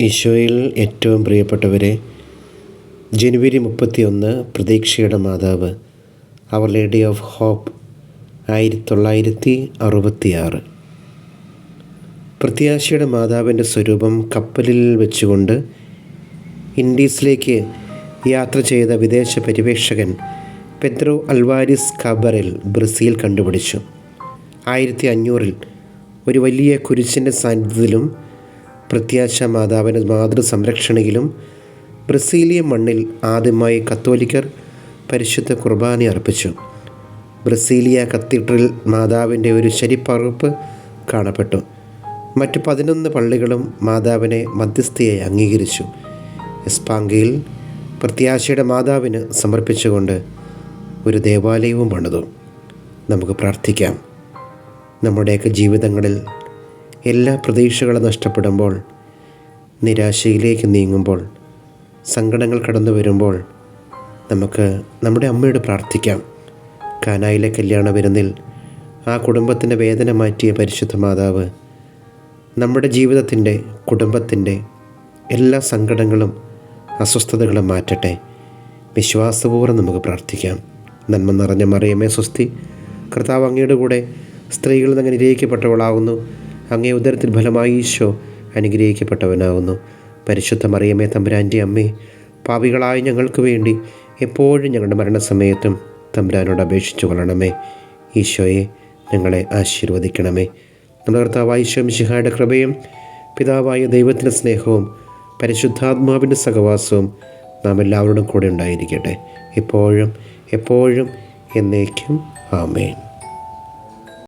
ഈശോയിൽ ഏറ്റവും പ്രിയപ്പെട്ടവരെ ജനുവരി മുപ്പത്തിയൊന്ന് പ്രതീക്ഷയുടെ മാതാവ് അവർ ലേഡി ഓഫ് ഹോപ്പ് ആയിരത്തി തൊള്ളായിരത്തി അറുപത്തിയാറ് പ്രത്യാശയുടെ മാതാവിന്റെ സ്വരൂപം കപ്പലിൽ വെച്ചുകൊണ്ട് ഇൻഡീസിലേക്ക് യാത്ര ചെയ്ത വിദേശ പര്യവേക്ഷകൻ പെദ്രോ അൽവാരിസ് കബറിൽ ബ്രസീൽ കണ്ടുപിടിച്ചു. ആയിരത്തി അഞ്ഞൂറിൽ ഒരു വലിയ കുരിശിന്റെ സാന്നിധ്യത്തിലും പ്രത്യാശ മാതാവിന്റെ മാതൃസംരക്ഷണയിലും ബ്രസീലിയൻ മണ്ണിൽ ആദ്യമായി കത്തോലിക്കർ പരിശുദ്ധ കുർബാന അർപ്പിച്ചു. ബ്രസീലിയ കത്തീഡ്രൽ മാതാവിന്റെ ഒരു ശരിപ്പറുപ്പ് കാണപ്പെട്ടു. മറ്റ് പതിനൊന്ന് പള്ളികളും മാതാവിനെ മധ്യസ്ഥയായി അംഗീകരിച്ചു. എസ്പാങ്കയിൽ പ്രത്യാശയുടെ മാതാവിന് സമർപ്പിച്ചുകൊണ്ട് ഒരു ദേവാലയവും പണിതു. നമുക്ക് പ്രാർത്ഥിക്കാം. നമ്മുടെയൊക്കെ ജീവിതങ്ങളിൽ എല്ലാ പ്രതീക്ഷകളും നഷ്ടപ്പെടുമ്പോൾ നിരാശയിലേക്ക് നീങ്ങുമ്പോൾ സങ്കടങ്ങൾ കടന്നു വരുമ്പോൾ നമുക്ക് നമ്മുടെ അമ്മയോട് പ്രാർത്ഥിക്കാം. കാനായിലെ കല്യാണ വിരുന്നിൽ ആ കുടുംബത്തിന്റെ വേദന മാറ്റിയ പരിശുദ്ധ മാതാവ് നമ്മുടെ ജീവിതത്തിന്റെ കുടുംബത്തിന്റെ എല്ലാ സങ്കടങ്ങളും അസ്വസ്ഥതകളും മാറ്റട്ടെ. വിശ്വാസപൂർവം നമുക്ക് പ്രാർത്ഥിക്കാം. നന്മ നിറഞ്ഞ മറിയമേ സ്വസ്തി. കർത്താവ് അങ്ങയുടെ കൂടെ സ്ത്രീകളിൽ നിന്ന് അനുഗ്രഹിക്കപ്പെട്ടവളാവുന്നു അങ്ങേ ഉദരത്തിൽ ഫലമായി ഈശോ അനുഗ്രഹിക്കപ്പെട്ടവനാകുന്നു. പരിശുദ്ധ മറിയമേ തമ്പുരാന്റെ അമ്മേ പാപികളായ ഞങ്ങൾക്ക് വേണ്ടി എപ്പോഴും ഞങ്ങളുടെ മരണസമയത്തും തമ്പുരാനോട് അപേക്ഷിച്ചു കൊള്ളണമേ. ഈശോയെ ഞങ്ങളെ ആശീർവദിക്കണമേ. നമ്മുടെ കർത്താവായ ഈശോ മിശിഹായുടെ കൃപയും പിതാവായ ദൈവത്തിന്റെ സ്നേഹവും പരിശുദ്ധാത്മാവിന്റെ സഹവാസവും നാം എല്ലാവരോടും കൂടെ ഉണ്ടായിരിക്കട്ടെ. എപ്പോഴും എപ്പോഴും എന്നേക്കും. ആമേൻ.